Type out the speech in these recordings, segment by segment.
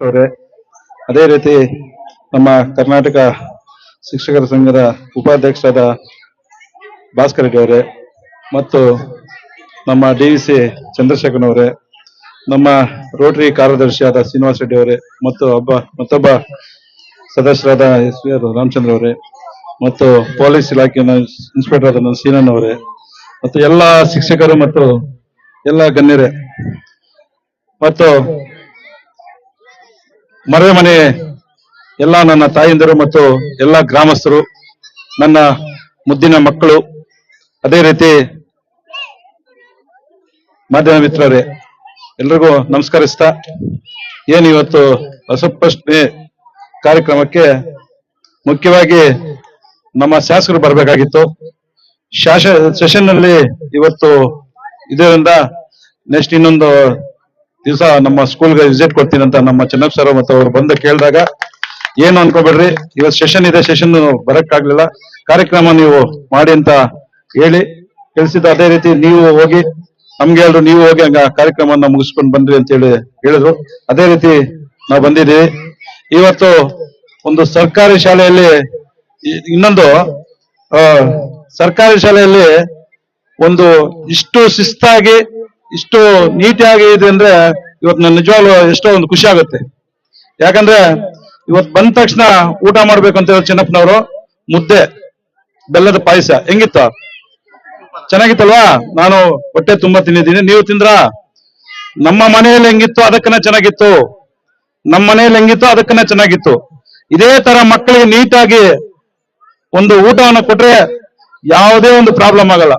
ಅವರೇ, ಅದೇ ರೀತಿ ನಮ್ಮ ಕರ್ನಾಟಕ ಶಿಕ್ಷಕರ ಸಂಘದ ಉಪಾಧ್ಯಕ್ಷರಾದ ಭಾಸ್ಕರ್ ರೆಡ್ಡಿ ಅವರೇ ಮತ್ತು ನಮ್ಮ ಡಿ ವಿ ಸಿ ಚಂದ್ರಶೇಖರ್ ಅವರೇ, ನಮ್ಮ ರೋಟರಿ ಕಾರ್ಯದರ್ಶಿಯಾದ ಶ್ರೀನಿವಾಸ ರೆಡ್ಡಿ ಅವರೇ ಮತ್ತು ಒಬ್ಬ, ಮತ್ತೊಬ್ಬ ಸದಸ್ಯರಾದ ಎಸ್ ವಿ ಆರ್ ರಾಮಚಂದ್ರ ಅವರೇ ಮತ್ತು ಪೊಲೀಸ್ ಇಲಾಖೆಯ ಇನ್ಸ್ಪೆಕ್ಟರ್ ಆದ ಸೀನನ್ ಅವರೇ ಮತ್ತು ಎಲ್ಲ ಶಿಕ್ಷಕರು ಮತ್ತು ಎಲ್ಲ ಗಣ್ಯರೇ ಮತ್ತು ಮನೆ ಮನೆ ಎಲ್ಲ ನನ್ನ ತಾಯಿಂದರು ಮತ್ತು ಎಲ್ಲ ಗ್ರಾಮಸ್ಥರು, ನನ್ನ ಮುದ್ದಿನ ಮಕ್ಕಳು, ಅದೇ ರೀತಿ ಮಾಧ್ಯಮ ಮಿತ್ರರೇ, ಎಲ್ರಿಗೂ ನಮಸ್ಕರಿಸ್ತಾ, ಏನು ಇವತ್ತು ಕಾರ್ಯಕ್ರಮಕ್ಕೆ ಮುಖ್ಯವಾಗಿ ನಮ್ಮ ಶಾಸಕರು ಬರಬೇಕಾಗಿತ್ತು. ಶಾಸ ಸೆಷನ್ನಲ್ಲಿ ಇವತ್ತು ಇದರಿಂದ ನೆಕ್ಸ್ಟ್ ಇನ್ನೊಂದು ದಿವಸ ನಮ್ಮ ಸ್ಕೂಲ್ಗೆ ವಿಸಿಟ್ ಕೊಡ್ತೀನಿ ಅಂತ ನಮ್ಮ ಚೆನ್ನಪ್ಪ ಸರ್ ಮತ್ತು ಅವ್ರು ಬಂದು ಕೇಳಿದಾಗ, ಏನು ಅನ್ಕೋಬೇಡ್ರಿ, ಇವತ್ತು ಸೆಷನ್ ಇದೆ ಸೆಷನ್ ಬರಕ್ಕಾಗ್ಲಿಲ್ಲ. ಕಾರ್ಯಕ್ರಮ ನೀವು ಮಾಡಿ ಅಂತ ಹೇಳಿ ತಿಳಿಸಿದ ಅದೇ ರೀತಿ ನೀವು ಹೋಗಿ, ನಮ್ಗೆ ನೀವು ಹೋಗಿ ಹಂಗ ಕಾರ್ಯಕ್ರಮನ ಮುಗಿಸ್ಕೊಂಡು ಬಂದ್ರಿ ಅಂತ ಹೇಳಿ ಹೇಳಿದ್ರು. ಅದೇ ರೀತಿ ನಾವು ಬಂದಿದ್ದೀವಿ. ಇವತ್ತು ಒಂದು ಸರ್ಕಾರಿ ಶಾಲೆಯಲ್ಲಿ ಇನ್ನೊಂದು ಸರ್ಕಾರಿ ಶಾಲೆಯಲ್ಲಿ ಒಂದು ಇಷ್ಟು ಶಿಸ್ತಾಗಿ ಇಷ್ಟು ನೀಟಾಗಿ ಇದೆ ಅಂದ್ರೆ ಇವತ್ತು ನನ್ನ ನಿಜವಾಗ್ಲೂ ಎಷ್ಟೋ ಒಂದು ಖುಷಿ ಆಗುತ್ತೆ. ಯಾಕಂದ್ರೆ ಇವತ್ತು ಬಂದ ತಕ್ಷಣ ಊಟ ಮಾಡ್ಬೇಕು ಅಂತ ಹೇಳಿ ಚಿನ್ನಪ್ಪನವರು, ಮುದ್ದೆ, ಬೆಲ್ಲದ ಪಾಯಸ. ಹೆಂಗಿತ್ತು? ಚೆನ್ನಾಗಿತ್ತಲ್ವಾ? ನಾನು ಹೊಟ್ಟೆ ತುಂಬಾ ತಿಂದಿದ್ದೀನಿ. ನೀವು ತಿಂದ್ರ? ನಮ್ಮ ಮನೆಯಲ್ಲಿ ಹೆಂಗಿತ್ತು ಅದಕ್ಕನ ಚೆನ್ನಾಗಿತ್ತು. ನಮ್ಮ ಮನೆಯಲ್ಲಿ ಹೆಂಗಿತ್ತು ಅದಕ್ಕನ್ನ ಚೆನ್ನಾಗಿತ್ತು. ಇದೇ ತರ ಮಕ್ಕಳಿಗೆ ನೀಟಾಗಿ ಒಂದು ಊಟವನ್ನು ಕೊಟ್ರೆ ಯಾವುದೇ ಒಂದು ಪ್ರಾಬ್ಲಮ್ ಆಗಲ್ಲ.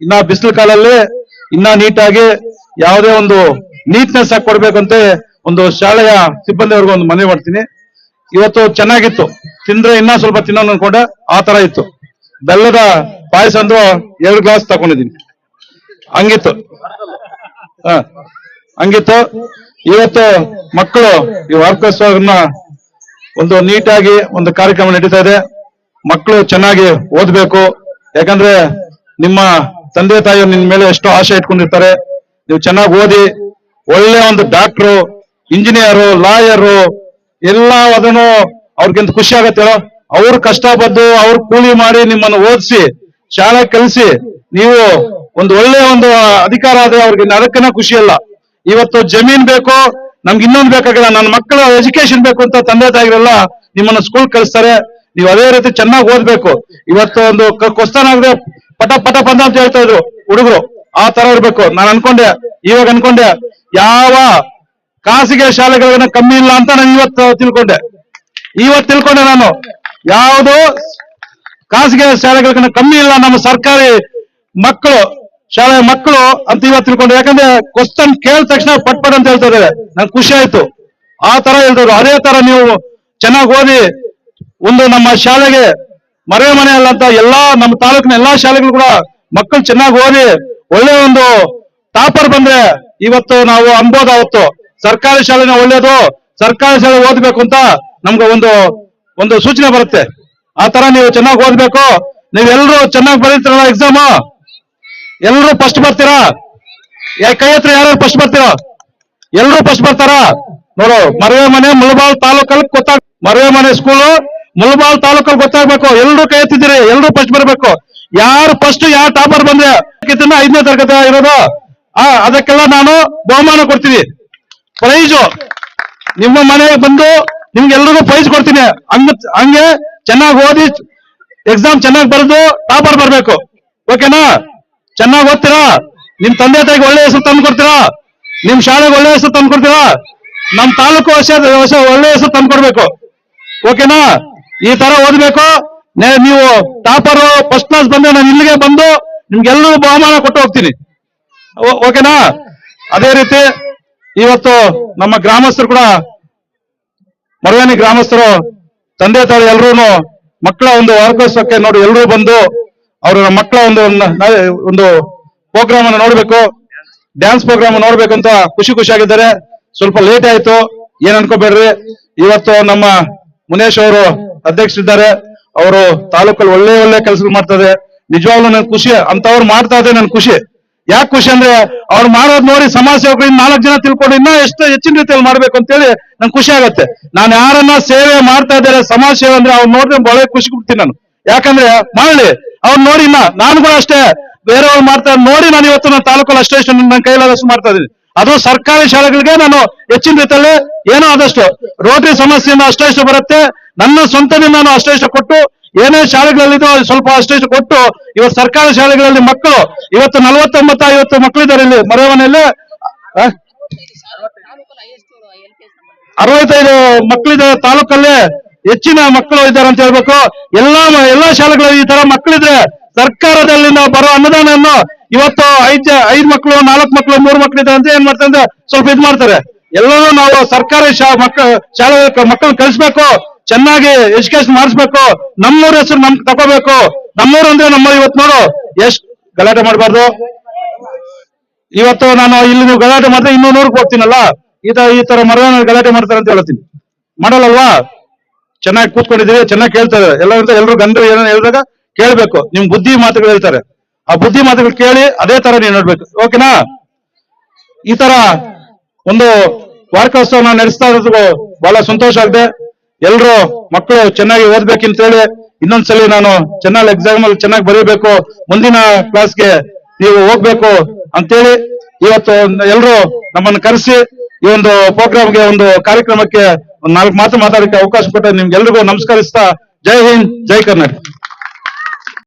ಇನ್ನ ಬಿಸಿಲು ಕಾಲಲ್ಲಿ ಇನ್ನ ನೀಟಾಗಿ ಯಾವುದೇ ಒಂದು ನೀಟ್ನೆಸ್ ಆಗಿ ಕೊಡ್ಬೇಕಂತ ಒಂದು ಶಾಲೆಯ ಸಿಬ್ಬಂದಿವರೆಗೂ ಒಂದು ಮನವಿ ಮಾಡ್ತೀನಿ. ಇವತ್ತು ಚೆನ್ನಾಗಿತ್ತು. ತಿಂದ್ರೆ ಇನ್ನ ಸ್ವಲ್ಪ ತಿನ್ನೋಣ ಅನ್ಕೊಂಡೆ, ಆ ತರ ಇತ್ತು. ಬೆಲ್ಲದ ಪಾಯಸ ಅಂದ್ರು ಎರಡು ಗ್ಲಾಸ್ ತಗೊಂಡಿದ್ದೀನಿ. ಹಂಗಿತ್ತು. ಹ, ಹಂಗಿತ್ತು. ಇವತ್ತು ಮಕ್ಕಳು ಈ ವಾರ್ಕೋತ್ಸವನ್ನ ಒಂದು ನೀಟಾಗಿ ಒಂದು ಕಾರ್ಯಕ್ರಮ ನಡೀತಾ ಇದೆ. ಮಕ್ಕಳು ಚೆನ್ನಾಗಿ ಓದ್ಬೇಕು. ಯಾಕಂದ್ರೆ ನಿಮ್ಮ ತಂದೆ ತಾಯಿಯವರು ನಿನ್ ಮೇಲೆ ಎಷ್ಟೋ ಆಶೆ ಇಟ್ಕೊಂಡಿರ್ತಾರೆ. ನೀವು ಚೆನ್ನಾಗಿ ಓದಿ, ಒಳ್ಳೆ ಒಂದು ಡಾಕ್ಟ್ರು ಇಂಜಿನಿಯರು ಲಾಯರು ಎಲ್ಲ ಅದನ್ನು ಅವ್ರಿಗಿಂತ ಖುಷಿ ಆಗತ್ತೆ ಅವ್ರು ಕಷ್ಟ ಬದ್ದು ಅವ್ರು ಕೂಲಿ ಮಾಡಿ ನಿಮ್ಮನ್ನು ಓದಿಸಿ, ಶಾಲೆ ಕಲಿಸಿ, ನೀವು ಒಂದು ಒಳ್ಳೆ ಒಂದು ಅಧಿಕಾರ ಆದ್ರೆ ಅವ್ರಿಗೆ ಅದಕ್ಕನ ಖುಷಿ ಅಲ್ಲ. ಇವತ್ತು ಜಮೀನ್ ಬೇಕು, ನಮ್ಗೆ ಇನ್ನೊಂದು ಬೇಕಾಗಿಲ್ಲ, ನನ್ನ ಮಕ್ಕಳ ಎಜುಕೇಶನ್ ಬೇಕು ಅಂತ ತಂದೆ ತಾಯಿಗಳೆಲ್ಲ ನಿಮ್ಮನ್ನ ಸ್ಕೂಲ್ ಕಳಿಸ್ತಾರೆ. ನೀವು ಅದೇ ರೀತಿ ಚೆನ್ನಾಗಿ ಓದ್ಬೇಕು. ಇವತ್ತು ಒಂದು ಕೊಸ್ತಾನಾಗದೆ ಪಟ ಪಟ ಪಂದ ಅಂತ ಹೇಳ್ತಾ ಇದ್ರು ಹುಡುಗರು. ಆ ತರ ಇರ್ಬೇಕು. ನಾನು ಅನ್ಕೊಂಡೆ. ಇವಾಗ ಅನ್ಕೊಂಡೆ. ಯಾವ ಖಾಸಗಿ ಶಾಲೆಗಳನ್ನ ಕಮ್ಮಿ ಇಲ್ಲ ಅಂತ ನಾನು ಇವತ್ತು ತಿಳ್ಕೊಂಡೆ. ಇವತ್ತು ತಿಳ್ಕೊಂಡೆ ನಾನು. ಯಾವುದು ಖಾಸಗಿ ಶಾಲೆಗಳನ್ನ ಕಮ್ಮಿ ಇಲ್ಲ ನಮ್ಮ ಸರ್ಕಾರಿ ಮಕ್ಕಳು, ಶಾಲೆ ಮಕ್ಕಳು ಅಂತ ಇವತ್ತು ತಿಳ್ಕೊಂಡೆ. ಯಾಕಂದ್ರೆ ಕ್ವಶನ್ ಕೇಳಿದ ತಕ್ಷಣ ಪಟ್ ಪಟ್ ಅಂತ ಹೇಳ್ತಾ ಇದ್ದಾರೆ. ನಂಗೆ ಖುಷಿ ಆಯ್ತು. ಆ ತರ ಹೇಳ್ತಾರೆ ಅದೇ ತರ ನೀವು ಚೆನ್ನಾಗಿ ಓದಿ ಒಂದು ನಮ್ಮ ಶಾಲೆಗೆ ಮರೆ ಮನೆ ಅಲ್ಲಂತ ಎಲ್ಲಾ ನಮ್ಮ ತಾಲೂಕಿನ ಎಲ್ಲಾ ಶಾಲೆಗಳು ಕೂಡ ಮಕ್ಕಳು ಚೆನ್ನಾಗಿ ಓದಿ ಒಳ್ಳೆ ಒಂದು ಟಾಪರ್ ಬಂದ್ರೆ ಇವತ್ತು ನಾವು ಅನ್ಬೋದು ಅವತ್ತು. ಸರ್ಕಾರಿ ಶಾಲೆನ ಒಳ್ಳೇದು ಸರ್ಕಾರಿ ಶಾಲೆ ಓದ್ಬೇಕು ಅಂತ ನಮ್ಗೆ ಒಂದು ಒಂದು ಸೂಚನೆ ಬರುತ್ತೆ. ಆ ತರ ನೀವು ಚೆನ್ನಾಗಿ ಓದ್ಬೇಕು. ನೀವೆಲ್ಲರೂ ಚೆನ್ನಾಗಿ ಬರೀತೀರಲ್ಲ ಎಕ್ಸಾಮ್ ಎಲ್ಲರೂ ಫಸ್ಟ್ ಬರ್ತೀರಾ? ಯಾಕೆ ಕೈ ಹತ್ರ ಯಾರು ಫಸ್ಟ್ ಬರ್ತೀರಾ? ಎಲ್ಲರೂ ಫಸ್ಟ್ ಬರ್ತಾರ? ನೋಡು, ಮರವೆ ಮನೆ ಮುಳಬಾಲ್ ತಾಲೂಕಲ್ಲಿ ಗೊತ್ತಾಗ ಮರವೆ ಮನೆ ಸ್ಕೂಲು ಮುಳಬಾಲ್ ತಾಲೂಕಲ್ಲಿ ಗೊತ್ತಾಗ್ಬೇಕು. ಎಲ್ಲರೂ ಕೈ ಎತ್ತಿದ್ದೀರಿ ಎಲ್ಲರೂ ಫಸ್ಟ್ ಬರ್ಬೇಕು. ಯಾರು ಫಸ್ಟ್ ಯಾರು ಟಾಪರ್ ಬಂದ್ರೆ ಐದನೇ ತರಗತಿ ಇರೋದು. ಆ, ಅದಕ್ಕೆಲ್ಲ ನಾನು ಬಹುಮಾನ ಕೊಡ್ತೀನಿ. ಪ್ರೈಜು ನಿಮ್ಮ ಮನೆಗೆ ಬಂದು ನಿಮ್ಗೆ ಎಲ್ರಿಗೂ ಪ್ರೈಸ್ ಕೊಡ್ತೀನಿ. ಹಂಗ, ಹಂಗೆ ಚೆನ್ನಾಗಿ ಓದಿ ಎಕ್ಸಾಮ್ ಚೆನ್ನಾಗಿ ಬರೆದು ಟಾಪರ್ ಬರ್ಬೇಕು. ಓಕೆನಾ ಚೆನ್ನಾಗಿ ಓದ್ತೀರಾ? ನಿಮ್ ತಂದೆ ತಾಯಿಗೆ ಒಳ್ಳೆ ಹೆಸರು ತಂದು ಕೊಡ್ತೀರಾ? ನಿಮ್ ಶಾಲೆಗೆ ಒಳ್ಳೆ ಹೆಸರು ತಂದು ಕೊಡ್ತೀರಾ? ನಮ್ ತಾಲೂಕು ವರ್ಷ ಒಳ್ಳೆ ಹೆಸರು ತಂದು ಕೊಡ್ಬೇಕು. ಓಕೆನಾ ಈ ತರ ಓದ್ಬೇಕು. ನೀವು ಟಾಪರು ಫಸ್ಟ್ ಕ್ಲಾಸ್ ಬಂದ್ರೆ ನಾನು ಇಲ್ಲಿಗೆ ಬಂದು ನಿಮ್ಗೆಲ್ಲರೂ ಬಹುಮಾನ ಕೊಟ್ಟು ಹೋಗ್ತೀನಿ. ಓಕೆನಾ? ಅದೇ ರೀತಿ ಇವತ್ತು ನಮ್ಮ ಗ್ರಾಮಸ್ಥರು ಕೂಡ ಮರವಾನಿ ಗ್ರಾಮಸ್ಥರು, ತಂದೆ ತಾಯಿ ಎಲ್ರೂ ಮಕ್ಕಳ ಒಂದು ವಾರ್ಕೋತ್ಸವಕ್ಕೆ ನೋಡಿ ಎಲ್ಲರೂ ಬಂದು ಅವರ ಮಕ್ಕಳ ಒಂದು ಒಂದು ಪ್ರೋಗ್ರಾಮ್ ಅನ್ನು ನೋಡ್ಬೇಕು. ಡ್ಯಾನ್ಸ್ ಪ್ರೋಗ್ರಾಮ್ ನೋಡ್ಬೇಕು ಅಂತ ಖುಷಿ ಖುಷಿಯಾಗಿದ್ದಾರೆ ಸ್ವಲ್ಪ ಲೇಟ್ ಆಯ್ತು. ಏನ್ ಅನ್ಕೋಬೇಡ್ರಿ? ಇವತ್ತು ನಮ್ಮ ಮುನೇಶ್ ಅವರು ಅಧ್ಯಕ್ಷರಿದ್ದಾರೆ ಅವರು ತಾಲೂಕಲ್ಲಿ ಒಳ್ಳೆ ಒಳ್ಳೆ ಕೆಲಸಗಳು ಮಾಡ್ತಾರೆ ನಿಜವಾಗ್ಲೂ ನನ್ ಖುಷಿ ಅಂತವ್ರು ಮಾಡ್ತಾ ಇದೆ ನನ್ ಖುಷಿ. ಯಾಕೆ ಖುಷಿ ಅಂದ್ರೆ ಅವ್ರು ಮಾಡೋದ್ ನೋಡಿ ಸಮಾಜ ಸೇವಕರಿಂದ ನಾಲ್ಕು ಜನ ತಿಳ್ಕೊಂಡು ಇನ್ನೂ ಎಷ್ಟು ಹೆಚ್ಚಿನ ರೀತಿಯಲ್ಲಿ ಮಾಡ್ಬೇಕು ಅಂತೇಳಿ ನಂಗೆ ಖುಷಿ ಆಗತ್ತೆ. ನಾನು ಯಾರನ್ನ ಸೇವೆ ಮಾಡ್ತಾ ಇದ್ದಾರೆ, ಸಮಾಜ ಸೇವೆ ಅಂದ್ರೆ ಅವ್ರು ನೋಡಿದ್ರೆ ಬಹಳ ಖುಷಿ ಕೊಡ್ತೀನಿ ನಾನು. ಯಾಕಂದ್ರೆ ಮಾಡ್ಲಿ, ಅವ್ರು ನೋಡಿ ಇನ್ನ. ನಾನು ಕೂಡ ಅಷ್ಟೇ ಬೇರೆಯವ್ರು ಮಾಡ್ತಾ ನೋಡಿ ನಾನು ಇವತ್ತು ನನ್ನ ತಾಲೂಕಲ್ಲಿ ಅಷ್ಟೇ ಅಷ್ಟೇ ನನ್ನ ಕೈಲಾದಷ್ಟು ಮಾಡ್ತಾ ಇದ್ದೀನಿ. ಅದು ಸರ್ಕಾರಿ ಶಾಲೆಗಳಿಗೆ ನಾನು ಹೆಚ್ಚಿನ ರೀತಿಯಲ್ಲಿ ಏನೋ ಆದಷ್ಟು ರೋಟರಿ ಸಮಸ್ಯೆಯಿಂದ ಅಷ್ಟೇ ಇಷ್ಟು ಬರುತ್ತೆ. ನನ್ನ ಸ್ವಂತದಿಂದ ನಾನು ಅಷ್ಟೇ ಇಷ್ಟು ಕೊಟ್ಟು, ಏನೇ ಶಾಲೆಗಳಲ್ಲಿ ಸ್ವಲ್ಪ ಅಷ್ಟೇ ಇಷ್ಟು ಕೊಟ್ಟು, ಇವತ್ತು ಸರ್ಕಾರಿ ಶಾಲೆಗಳಲ್ಲಿ ಮಕ್ಕಳು, ಇವತ್ತು ನಲವತ್ತೊಂಬತ್ತು, ಐವತ್ತು ಮಕ್ಕಳಿದ್ದಾರೆ ಇಲ್ಲಿ ಮರೆಯವನಲ್ಲಿ? ಅರವತ್ತೈದು ಮಕ್ಕಳಿದ ತಾಲೂಕಲ್ಲಿ ಹೆಚ್ಚಿನ ಮಕ್ಕಳು ಇದ್ದಾರೆ ಅಂತ ಹೇಳ್ಬೇಕು. ಎಲ್ಲಾ ಎಲ್ಲಾ ಶಾಲೆಗಳಲ್ಲಿ ಈ ತರ ಮಕ್ಕಳಿದ್ರೆ ಸರ್ಕಾರದಲ್ಲಿ ನಾವು ಬರೋ ಅನುದಾನವನ್ನು ಇವತ್ತು ಐದ್ ಐದು ಮಕ್ಕಳು ನಾಲ್ಕು ಮಕ್ಕಳು ಮೂರು ಇದೆ ಅಂತ ಏನ್ ಮಾಡ್ತಾರೆ ಅಂದ್ರೆ ಸ್ವಲ್ಪ ಇದ್ ಮಾಡ್ತಾರೆ. ಎಲ್ಲರೂ ನಾವು ಸರ್ಕಾರಿ ಶಾ ಮಕ್ಕ ಶಾಲೆ ಮಕ್ಕಳು ಕಳಿಸ್ಬೇಕು, ಚೆನ್ನಾಗಿ ಎಜುಕೇಶನ್ ಮಾಡಿಸ್ಬೇಕು, ನಮ್ಮೂರ ಹೆಸರು ನಮ್ ತಗೋಬೇಕು. ನಮ್ಮೂರು ಅಂದ್ರೆ ನಮ್ಮ ಇವತ್ತು ನೋಡು, ಎಷ್ಟ್ ಗಲಾಟೆ ಮಾಡಬಾರ್ದು. ಇವತ್ತು ನಾನು ಇಲ್ಲಿ ನೀವು ಗಲಾಟೆ ಮಾಡಿದ್ರೆ ಇನ್ನೂ ನೂರಕ್ಕೆ ಹೋಗ್ತೀನಲ್ಲ? ಈ ತರ ಈ ತರ ಮರಣ ಗಲಾಟೆ ಮಾಡ್ತಾರೆ ಅಂತ ಹೇಳ್ತೀನಿ. ಮಾಡಲ್ಲವಾ ಚೆನ್ನಾಗಿ ಕೂತ್ಕೊಂಡಿದ್ದೀವಿ, ಚೆನ್ನಾಗಿ ಕೇಳ್ತಾರೆ ಎಲ್ಲ ಎಲ್ಲರೂ ಗಂಡರು ಏನೋ ಹೇಳಿದಾಗ ಕೇಳ್ಬೇಕು. ನಿಮ್ ಬುದ್ಧಿ ಮಾತುಗಳು ಹೇಳ್ತಾರೆ. ಆ ಬುದ್ಧಿ ಮಾತುಗಳು ಕೇಳಿ ಅದೇ ತರ ನೀವು ನೋಡ್ಬೇಕು. ಓಕೆನಾ ಈ ತರ ಒಂದು ವಾರ್ಕೋತ್ಸವ ನಾವು ನಡೆಸ್ತಾ ಇರೋದು ಬಹಳ ಸಂತೋಷ ಆಗಿದೆ ಎಲ್ರು ಮಕ್ಕಳು ಚೆನ್ನಾಗಿ ಓದ್ಬೇಕಂತ ಹೇಳಿ ಇನ್ನೊಂದ್ಸಲಿ ನಾನು ಚೆನ್ನಾಗಿ ಎಕ್ಸಾಮ್ ಅಲ್ಲಿ ಚೆನ್ನಾಗಿ ಬರೀಬೇಕು. ಮುಂದಿನ ಕ್ಲಾಸ್ಗೆ ನೀವು ಹೋಗ್ಬೇಕು ಅಂತೇಳಿ ಇವತ್ತು ಎಲ್ರು ನಮ್ಮನ್ನು ಕರೆಸಿ ಈ ಒಂದು ಪ್ರೋಗ್ರಾಮ್ಗೆ ಒಂದು ಕಾರ್ಯಕ್ರಮಕ್ಕೆ ನಾಲ್ಕು ಮಾತು ಮಾತಾಡಕ್ಕೆ ಅವಕಾಶ ಕೊಟ್ಟ ನಿಮ್ಗೆಲ್ರಿಗೂ ನಮಸ್ಕರಿಸ್ತಾ ಜೈ ಹಿಂದ್, ಜೈ ಕರ್ನಾಟಕ.